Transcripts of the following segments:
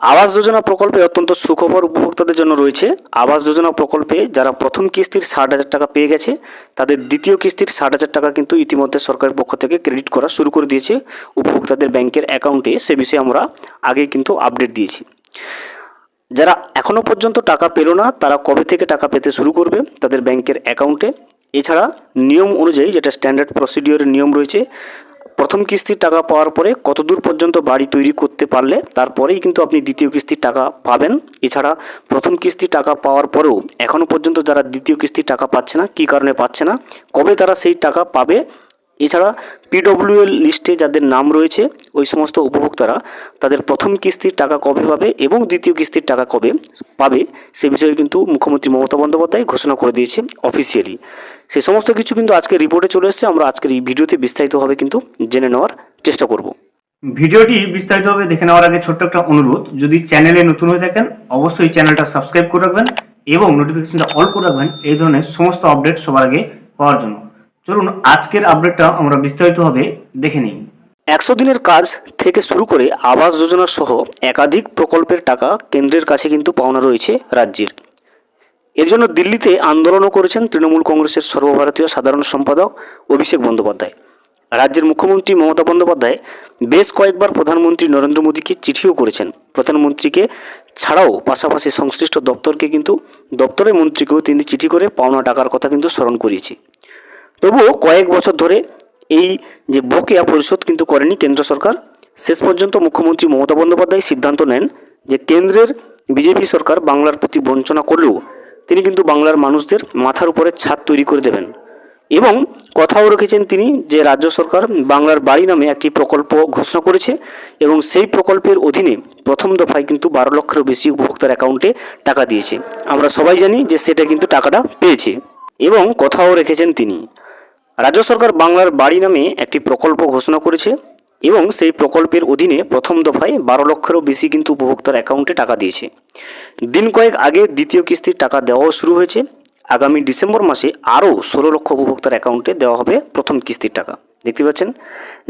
আবাস যোজনা প্রকল্পে অত্যন্ত সুখবর উপভোক্তাদের জন্য রয়েছে। আবাস যোজনা প্রকল্পে যারা প্রথম কিস্তির ষাট হাজার টাকা পেয়ে গেছে, তাদের দ্বিতীয় কিস্তির ষাট হাজার টাকা কিন্তু ইতিমধ্যে সরকারের পক্ষ থেকে ক্রেডিট করা শুরু করে দিয়েছে। উপভোক্তাদের ব্যাংকের অ্যাকাউন্টে সে বিষয়ে আমরা আগেই কিন্তু আপডেট দিয়েছি। যারা এখনও পর্যন্ত টাকা পেল না, তারা কবে থেকে টাকা পেতে শুরু করবে তাদের ব্যাংকের অ্যাকাউন্টে? এছাড়া নিয়ম অনুযায়ী যেটা স্ট্যান্ডার্ড প্রসিডিওরের নিয়ম রয়েছে প্রথম কিস্তির টাকা পাওয়ার পরে কতদূর পর্যন্ত বাড়ি তৈরি করতে পারলে তারপরেই কিন্তু আপনি দ্বিতীয় কিস্তির টাকা পাবেন। এছাড়া প্রথম কিস্তির টাকা পাওয়ার পরেও এখনও পর্যন্ত যারা দ্বিতীয় কিস্তির টাকা পাচ্ছে না, কী কারণে পাচ্ছে না, কবে তারা সেই টাকা পাবে এছাড়া পিডব্লিউএল লিস্টে যাদের নাম রয়েছে, ওই সমস্ত উপভোক্তারা তাদের প্রথম কিস্তির টাকা কবে পাবে এবং দ্বিতীয় কিস্তির টাকা কবে পাবে, সে বিষয়ে কিন্তু মুখ্যমন্ত্রী মমতা বন্দ্যোপাধ্যায় ঘোষণা করে দিয়েছে অফিসিয়ালি সে সমস্ত কিছু কিন্তু আজকে রিপোর্টে চলে এসেছে, আমরা আজকের এই ভিডিওতে বিস্তারিতভাবে কিন্তু জেনে নেওয়ার চেষ্টা করব। ভিডিওটি বিস্তারিতভাবে দেখে নেওয়ার আগে ছোট্ট একটা অনুরোধ, যদি চ্যানেলে নতুন হয়ে থাকেন, অবশ্যই চ্যানেলটা সাবস্ক্রাইব করে রাখবেন এবং নোটিফিকেশনটা অল করে রাখবেন, এই ধরনের সমস্ত আপডেট সবার আগে পাওয়ার জন্য। চলুন আজকের আপডেটটা আমরা বিস্তারিতভাবে দেখে নিই। একশো দিনের কাজ থেকে শুরু করে আবাস যোজনা সহ একাধিক প্রকল্পের টাকা কেন্দ্রের কাছে কিন্তু পাওনা রয়েছে রাজ্যের। এর জন্য দিল্লিতে আন্দোলনও করেছেন তৃণমূল কংগ্রেসের সর্বভারতীয় সাধারণ সম্পাদক অভিষেক বন্দ্যোপাধ্যায়। রাজ্যের মুখ্যমন্ত্রী মমতা বন্দ্যোপাধ্যায় বেশ কয়েকবার প্রধানমন্ত্রী নরেন্দ্র মোদীকে চিঠিও করেছেন। প্রধানমন্ত্রীকে ছাড়াও পাশাপাশি সংশ্লিষ্ট দপ্তরকে কিন্তু দপ্তরের মন্ত্রীকেও তিনি চিঠি করে পাওনা টাকার কথা কিন্তু স্মরণ করিয়েছে। তবুও কয়েক বছর ধরে এই যে বকেয়া পরিশোধ কিন্তু করেনি কেন্দ্র সরকার, শেষ পর্যন্ত মুখ্যমন্ত্রী মমতা বন্দ্যোপাধ্যায় সিদ্ধান্ত নেন যে কেন্দ্রের বিজেপি সরকার বাংলার প্রতি বঞ্চনা করলেও তিনি কিন্তু বাংলার মানুষদের মাথার উপরে ছাদ তৈরি করে দেবেন। এবং কথাও রেখেছেন তিনি যে রাজ্য সরকার বাংলার বাড়ি নামে একটি প্রকল্প ঘোষণা করেছে এবং সেই প্রকল্পের অধীনে প্রথম দফায় কিন্তু বারো লক্ষেরও বেশি উপভোক্তার অ্যাকাউন্টে টাকা দিয়েছে। আমরা সবাই জানি যে সেটা কিন্তু টাকাটা পেয়েছে। এবং কথাও রেখেছেন তিনি রাজ্য সরকার বাংলার বাড়ি নামে একটি প্রকল্প ঘোষণা করেছে এবং সেই প্রকল্পের অধীনে প্রথম দফায় বারো লক্ষেরও বেশি কিন্তু উপভোক্তার অ্যাকাউন্টে টাকা দিয়েছে। দিন কয়েক আগে দ্বিতীয় কিস্তির টাকা দেওয়াও শুরু হয়েছে। আগামী ডিসেম্বর মাসে আরও ষোলো লক্ষ উপভোক্তার অ্যাকাউন্টে দেওয়া হবে প্রথম কিস্তির টাকা। দেখতে পাচ্ছেন,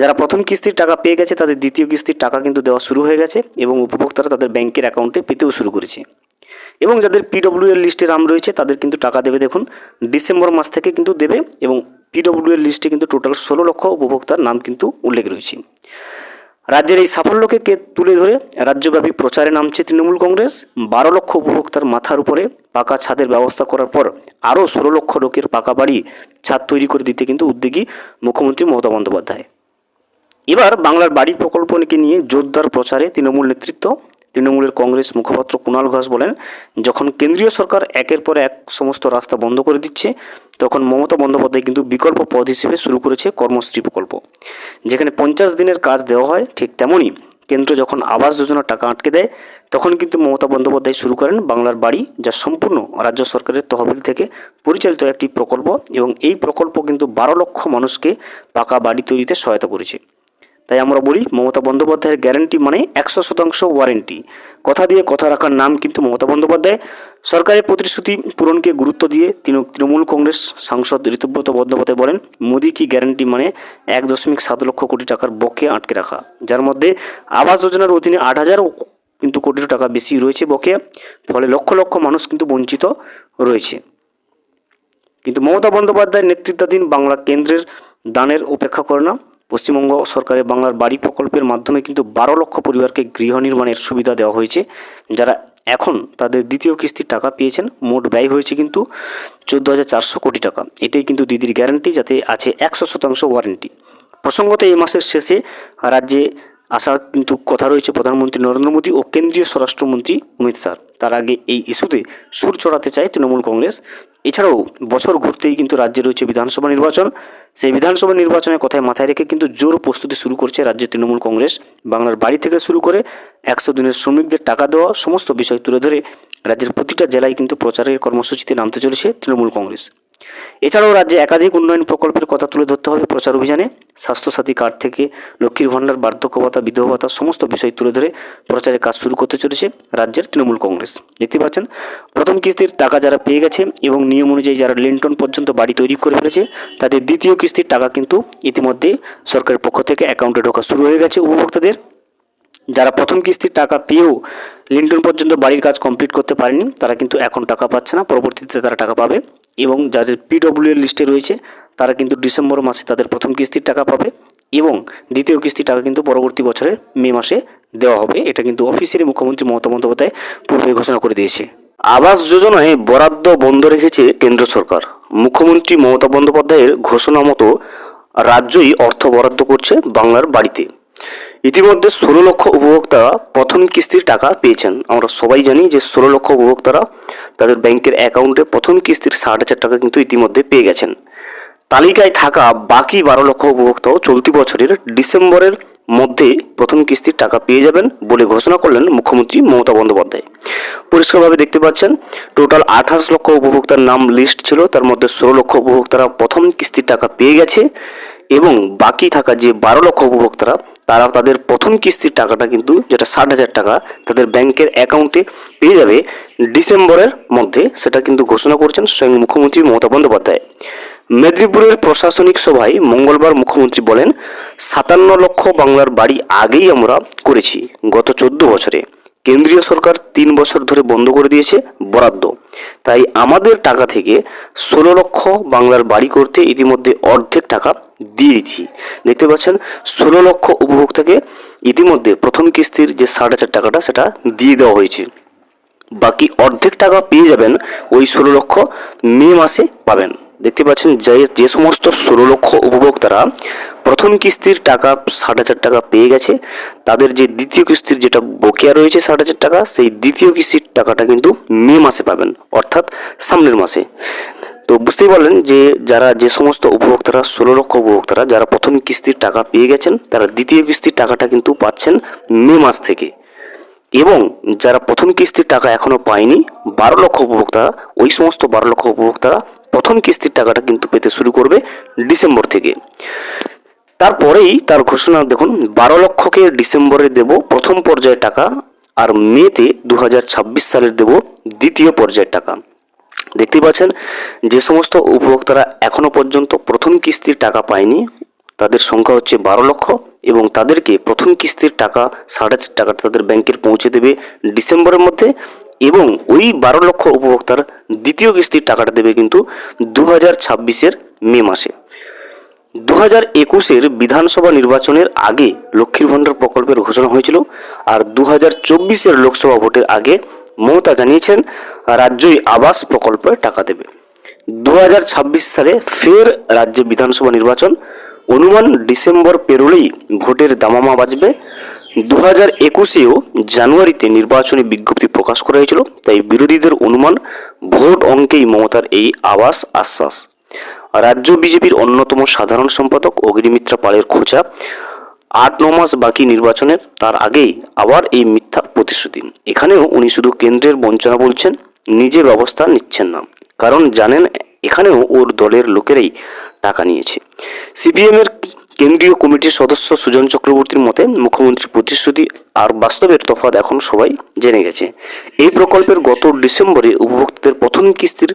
যারা প্রথম কিস্তির টাকা পেয়ে গেছে তাদের দ্বিতীয় কিস্তির টাকা কিন্তু দেওয়া শুরু হয়ে গেছে এবং উপভোক্তারা তাদের ব্যাংকের অ্যাকাউন্টে পেতেও শুরু করেছে। এবং যাদের পিডব্লিউএল লিস্টে নাম রয়েছে তাদের কিন্তু টাকা দেবে দেখুন, ডিসেম্বর মাস থেকে কিন্তু দেবে এবং পিডব্লিউএল লিস্টে কিন্তু টোটাল ষোলো লক্ষ উপভোক্তার নাম কিন্তু উল্লেখ রয়েছে। রাজ্যের এই সাফল্যকে কে তুলে ধরে? রাজ্যব্যাপী প্রচারে নামছে তৃণমূল কংগ্রেস। বারো লক্ষ উপভোক্তার মাথার উপরে পাকা ছাদের ব্যবস্থা করার পর আরও ষোলো লক্ষ লোকের পাকা বাড়ি, ছাদ তৈরি করে দিতে কিন্তু উদ্যোগী মুখ্যমন্ত্রী মমতা বন্দ্যোপাধ্যায়। এবার বাংলার বাড়ি প্রকল্পকে নিয়ে জোরদার প্রচারে তৃণমূল নেতৃত্ব তৃণমূলের কংগ্রেস মুখপাত্র কুণাল ঘোষ বলেন, যখন কেন্দ্রীয় সরকার একের পর এক সমস্ত রাস্তা বন্ধ করে দিচ্ছে, তখন মমতা বন্দ্যোপাধ্যায় কিন্তু বিকল্প পদ হিসেবে শুরু করেছে কর্মশ্রী প্রকল্প। যেখানে পঞ্চাশ দিনের কাজ দেওয়া হয়, ঠিক তেমনই কেন্দ্র যখন আবাস যোজনার টাকা আটকে দেয়, তখন কিন্তু মমতা বন্দ্যোপাধ্যায় শুরু করেন বাংলার বাড়ি, যা সম্পূর্ণ রাজ্য সরকারের তহবিল থেকে পরিচালিত একটি প্রকল্প এবং এই প্রকল্প কিন্তু বারো লক্ষ মানুষকে পাকা বাড়ি তৈরিতে সহায়তা করেছে। তাই আমরা বলি মমতা বন্দ্যোপাধ্যায়ের গ্যারান্টি মানে একশো শতাংশ ওয়ারেন্টি। কথা দিয়ে কথা রাখার নাম কিন্তু মমতা বন্দ্যোপাধ্যায়। সরকারের প্রতিশ্রুতি পূরণকে গুরুত্ব দিয়ে তৃণ- তৃণমূল কংগ্রেস সাংসদ ঋতুব্রত বন্দ্যোপাধ্যায় বলেন, মোদি কি গ্যারান্টি মানে এক দশমিক সাত লক্ষ কোটি টাকার বকে আটকে রাখা, যার মধ্যে আবাস যোজনার অধীনে আট হাজার কিন্তু কোটি টাকা বেশি রয়েছে বকে ফলে লক্ষ লক্ষ মানুষ কিন্তু বঞ্চিত রয়েছে। কিন্তু মমতা বন্দ্যোপাধ্যায়ের নেতৃত্বাধীন বাংলা কেন্দ্রের দানের উপেক্ষা করে না। পশ্চিমবঙ্গ সরকারের বাংলার বাড়ি প্রকল্পের মাধ্যমে কিন্তু বারো লক্ষ পরিবারকে গৃহ নির্মাণের সুবিধা দেওয়া হয়েছে, যারা এখন তাদের দ্বিতীয় কিস্তির টাকা পেয়েছেন। মোট ব্যয় হয়েছে কিন্তু চোদ্দ হাজার চারশো কোটি টাকা। এটাই কিন্তু দিদির গ্যারান্টি যাতে আছে একশো শতাংশ ওয়ারেন্টি প্রসঙ্গত এই মাসের শেষে রাজ্যে আসার কিন্তু কথা রয়েছে প্রধানমন্ত্রী নরেন্দ্র মোদী ও কেন্দ্রীয় স্বরাষ্ট্রমন্ত্রী অমিত শাহ। তার আগে এই ইস্যুতে সুর চড়াতে চায় তৃণমূল কংগ্রেস। এছাড়াও বছর ঘুরতেই কিন্তু রাজ্যে রয়েছে বিধানসভা নির্বাচন। সেই বিধানসভা নির্বাচনের কথায় মাথায় রেখে কিন্তু জোর প্রস্তুতি শুরু করছে রাজ্যের তৃণমূল কংগ্রেস। বাংলার বাড়ি থেকে শুরু করে একশো দিনের শ্রমিকদের টাকা দেওয়া, সমস্ত বিষয় তুলে ধরে রাজ্যের প্রতিটা জেলায় কিন্তু প্রচারের কর্মসূচিতে নামতে চলেছে তৃণমূল কংগ্রেস। এছাড়াও রাজ্যে একাধিক উন্নয়ন প্রকল্পের কথা তুলে ধরতে হবে প্রচার অভিযানে। স্বাস্থ্যসাথী কার্ড থেকে লক্ষ্মীর ভাণ্ডার, বার্ধক্য ভাতা, বিধবা ভাতা, সমস্ত বিষয় তুলে ধরে প্রচারের কাজ শুরু করতে চলেছে রাজ্যের তৃণমূল কংগ্রেস। দেখতে পাচ্ছেন, প্রথম কিস্তির টাকা যারা পেয়ে গেছে এবং নিয়ম অনুযায়ী যারা লিন্টন পর্যন্ত বাড়ি তৈরি করে ফেলেছে, তাদের দ্বিতীয় কিস্তির টাকা কিন্তু ইতিমধ্যে সরকারের পক্ষ থেকে অ্যাকাউন্টে ঢোকা শুরু হয়ে গেছে উপভোক্তাদের। যারা প্রথম কিস্তির টাকা পেয়েও লিন্টন পর্যন্ত বাড়ির কাজ কমপ্লিট করতে পারেনি, তারা কিন্তু এখন টাকা পাচ্ছে না। পরবর্তীতে তারা টাকা পাবে এবং যাদের পিডব্লিউ এর লিস্টে রয়েছে, তারা কিন্তু ডিসেম্বর মাসে তাদের প্রথম কিস্তির টাকা পাবে এবং দ্বিতীয় কিস্তির টাকা কিন্তু পরবর্তী বছরের মে মাসে দেওয়া হবে। এটা কিন্তু অফিসিয়ালি মুখ্যমন্ত্রী মমতা বন্দ্যোপাধ্যায় পূর্বে ঘোষণা করে দিয়েছে। আবাস যোজনায় বরাদ্দ বন্ধ রেখেছে কেন্দ্র সরকার। মুখ্যমন্ত্রী মমতা বন্দ্যোপাধ্যায়ের ঘোষণা মতো রাজ্যই অর্থ বরাদ্দ করছে বাংলার বাড়িতে। ইতিমধ্যে ষোলো লক্ষ উপভোক্তারা প্রথম কিস্তির টাকা পেয়েছেন। আমরা সবাই জানি যে ষোলো লক্ষ উপভোক্তারা তাদের ব্যাংকের অ্যাকাউন্টে প্রথম কিস্তির ষাট হাজার টাকা কিন্তু ইতিমধ্যে পেয়ে গেছেন। তালিকায় থাকা বাকি বারো লক্ষ উপভোক্তাও চলতি বছরের ডিসেম্বরের মধ্যে প্রথম কিস্তির টাকা পেয়ে যাবেন বলে ঘোষণা করলেন মুখ্যমন্ত্রী মমতা বন্দ্যোপাধ্যায়। পরিষ্কারভাবে দেখতে পাচ্ছেন, টোটাল আঠাশ লক্ষ উপভোক্তার নাম লিস্ট ছিল, তার মধ্যে ষোলো লক্ষ উপভোক্তারা প্রথম কিস্তির টাকা পেয়ে গেছে এবং বাকি থাকা যে বারো লক্ষ উপভোক্তারা তারা তাদের প্রথম কিস্তির টাকাটা কিন্তু, যেটা ষাট হাজার টাকা, তাদের ব্যাংকের অ্যাকাউন্টে পেয়ে যাবে। ডিসেম্বরের মধ্যে সেটা কিন্তু ঘোষণা করছেন স্বয়ং মুখ্যমন্ত্রী মমতা বন্দ্যোপাধ্যায়। মেদিনীপুরের প্রশাসনিক সভায় মঙ্গলবার মুখ্যমন্ত্রী বলেন, সাতান্ন লক্ষ বাংলার বাড়ি আগেই আমরা করেছি গত চোদ্দ বছরে। কেন্দ্রীয় সরকার তিন বছর ধরে বন্ধ করে দিয়েছে, বরাদ্দ। তাই আমাদের টাকা থেকে ষোলো লক্ষ বাংলার বাড়ি করতে ইতিমধ্যে অর্ধেক টাকা দিয়েছি দেখতে পাচ্ছেন, ষোলো লক্ষ উপভোক্তাকে ইতিমধ্যে প্রথম কিস্তির যে ষাট হাজার টাকাটা, সেটা দিয়ে দেওয়া হয়েছে। বাকি অর্ধেক টাকা পেয়ে যাবেন ওই ষোলো লক্ষ মে মাসে পাবেন। দেখতে পাচ্ছেন যে যে সমস্ত ষোলো লক্ষ উপভোক্তারা প্রথম কিস্তির টাকা ষাট হাজার টাকা পেয়ে গেছে। তাদের যে দ্বিতীয় কিস্তির যেটা বকেয়া রয়েছে ষাট হাজার টাকা, সেই দ্বিতীয় কিস্তির টাকাটা কিন্তু মে মাসে পাবেন, অর্থাৎ সামনের মাসে। তো বুঝতেই পারলেন যে, যারা যে সমস্ত উপভোক্তারা, ষোলো লক্ষ উপভোক্তারা, যারা প্রথম কিস্তির টাকা পেয়ে গেছেন, তারা দ্বিতীয় কিস্তির টাকাটা কিন্তু পাচ্ছেন মে মাস থেকে। এবং যারা প্রথম কিস্তির টাকা এখনও পায়নি, বারো লক্ষ উপভোক্তারা, ওই সমস্ত বারো লক্ষ উপভোক্তারা প্রথম কিস্তির টাকাটা কিন্তু পেতে শুরু করবে ডিসেম্বর থেকে। তারপরেই তার ঘোষণা, দেখুন, বারো লক্ষকে ডিসেম্বরে দেব প্রথম পর্যায়ের টাকা আর মেতে দু হাজার ছাব্বিশ সালের দেব দ্বিতীয় পর্যায়ের টাকা। দেখতে পাচ্ছেন, যে সমস্ত উপভোক্তারা এখনও পর্যন্ত প্রথম কিস্তির টাকা পায়নি তাদের সংখ্যা হচ্ছে বারো লক্ষ এবং তাদেরকে প্রথম কিস্তির টাকা সাড়ে চার টাকা তাদের ব্যাংকের পৌঁছে দেবে ডিসেম্বরের মধ্যে এবং ওই বারো লক্ষ উপভোক্তার দ্বিতীয় কিস্তির টাকাটা দেবে কিন্তু দু হাজার ছাব্বিশের মে মাসে। দু হাজার একুশের বিধানসভা নির্বাচনের আগে লক্ষ্মীর ভাণ্ডার প্রকল্পের ঘোষণা হয়েছিল আর দু হাজার চব্বিশের লোকসভা ভোটের আগে মমতা জানিয়েছেন রাজ্যই আবাস প্রকল্পে টাকা দেবে। দু হাজার ছাব্বিশ সালে ফের রাজ্যে বিধানসভা নির্বাচন অনুমান ডিসেম্বর পেরোলেই ভোটের দামামা বাজবে। দু হাজার একুশেও জানুয়ারিতে নির্বাচনী বিজ্ঞপ্তি প্রকাশ করা হয়েছিল, তাই বিরোধীদের অনুমান ভোট অঙ্কেই মমতার এই আবাস আশ্বাস। রাজ্য বিজেপির অন্যতম সাধারণ সম্পাদক অগ্নিমিত্রা পালের খোঁজা, আট ন মাস বাকি নির্বাচনের, তার আগেই আবার এই মিথ্যা প্রতিশ্রুতি। এখানেও উনি শুধু কেন্দ্রের বঞ্চনা বলছেন, নিজে ব্যবস্থা নিচ্ছেন না। কারণ জানেন, এখানেও ওর দলের লোকেরাই টাকা নিয়েছে। সিপিএম এর কেন্দ্রীয় কমিটির সদস্য সুজন চক্রবর্তীর মতে মুখ্যমন্ত্রীর প্রতিশ্রুতি আর বাস্তবের তফাৎ এখন সবাই জেনে গেছে। এই প্রকল্পের গত ডিসেম্বরে উপভোক্তাদের প্রথম কিস্তির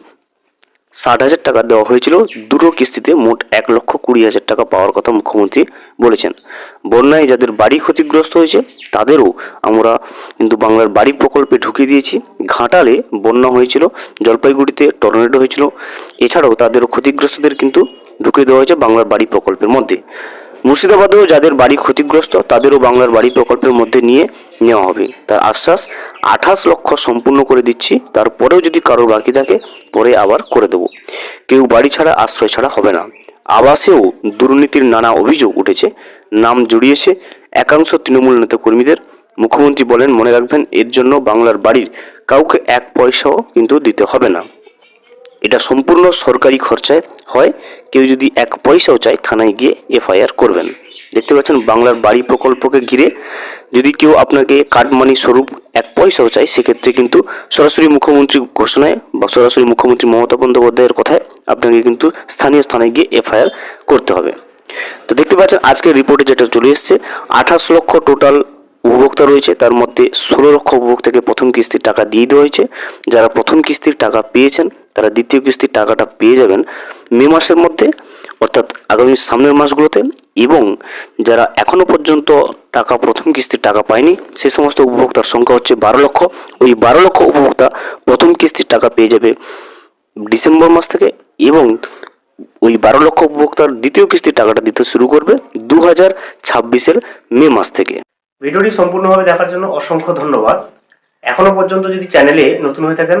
ষাট হাজার টাকা দেওয়া হয়েছিল। দুটো কিস্তিতে মোট এক লক্ষ কুড়ি হাজার টাকা পাওয়ার কথা মুখ্যমন্ত্রী বলেছেন। বন্যায় যাদের বাড়ি ক্ষতিগ্রস্ত হয়েছে, তাদেরও আমরা কিন্তু বাংলার বাড়ি প্রকল্পে ঢুকিয়ে দিয়েছি। ঘাটালে বন্যা হয়েছিল, জলপাইগুড়িতে টর্নেডো হয়েছিল। এছাড়াও তাদেরও ক্ষতিগ্রস্তদের কিন্তু ঢুকিয়ে দেওয়া হয়েছে বাংলার বাড়ি প্রকল্পের মধ্যে। মুর্শিদাবাদেও যাদের বাড়ি ক্ষতিগ্রস্ত, তাদেরও বাংলার বাড়ি প্রকল্পের মধ্যে নিয়ে নেওয়া হবে। তার আশ্বাস, আঠাশ লক্ষ সম্পূর্ণ করে দিচ্ছি, তারপরেও যদি কারোর বাকি থাকে, পরে আবার করে দেবো। কেউ বাড়ি ছাড়া, আশ্রয় ছাড়া হবে না। আবাসেও দুর্নীতির নানা অভিযোগ উঠেছে, নাম জড়িয়েছে একাংশ তৃণমূল নেতা কর্মীদের মুখ্যমন্ত্রী বলেন, মনে রাখবেন, এর জন্য বাংলার বাড়ির কাউকে এক পয়সাও কিন্তু দিতে হবে না। এটা সম্পূর্ণ সরকারি খরচায় হয়। কেউ যদি এক পয়সাও চায়, থানায় গিয়ে এফআইআর করবেন। দেখতে পাচ্ছেন, বাংলার বাড়ি প্রকল্পকে ঘিরে যদি কেউ আপনাকে কাটমানি স্বরূপ এক পয়সাও চায়, সেক্ষেত্রে কিন্তু সরাসরি মুখ্যমন্ত্রী ঘোষণায় বা সরাসরি মুখ্যমন্ত্রী মমতা বন্দ্যোপাধ্যায়ের কথায় আপনাকে কিন্তু স্থানীয় স্থানে গিয়ে এফআইআর করতে হবে। তো দেখতে পাচ্ছেন, আজকের রিপোর্টে যেটা চলে এসছে, আঠাশ লক্ষ টোটাল উপভোক্তা রয়েছে। তার মধ্যে ষোলো লক্ষ উপভোক্তাকে প্রথম কিস্তির টাকা দিয়ে দেওয়া হয়েছে। যারা প্রথম কিস্তির টাকা পেয়েছেন তারা দ্বিতীয় কিস্তির টাকাটা পেয়ে যাবেন মে মাসের মধ্যে, অর্থাৎ আগামী সামনের মাসগুলোতে। এবং যারা এখনও পর্যন্ত টাকা, প্রথম কিস্তির টাকা পায়নি, সেই সমস্ত উপভোক্তার সংখ্যা হচ্ছে বারো লক্ষ। ওই বারো লক্ষ উপভোক্তা প্রথম কিস্তির টাকা পেয়ে যাবে ডিসেম্বর মাস থেকে এবং ওই বারো লক্ষ উপভোক্তার দ্বিতীয় কিস্তির টাকাটা দিতে শুরু করবে দু হাজার ছাব্বিশের মে মাস থেকে। ভিডিওটি সম্পূর্ণভাবে দেখার জন্য অসংখ্য ধন্যবাদ। এখনও পর্যন্ত যদি চ্যানেলে নতুন হয়ে থাকেন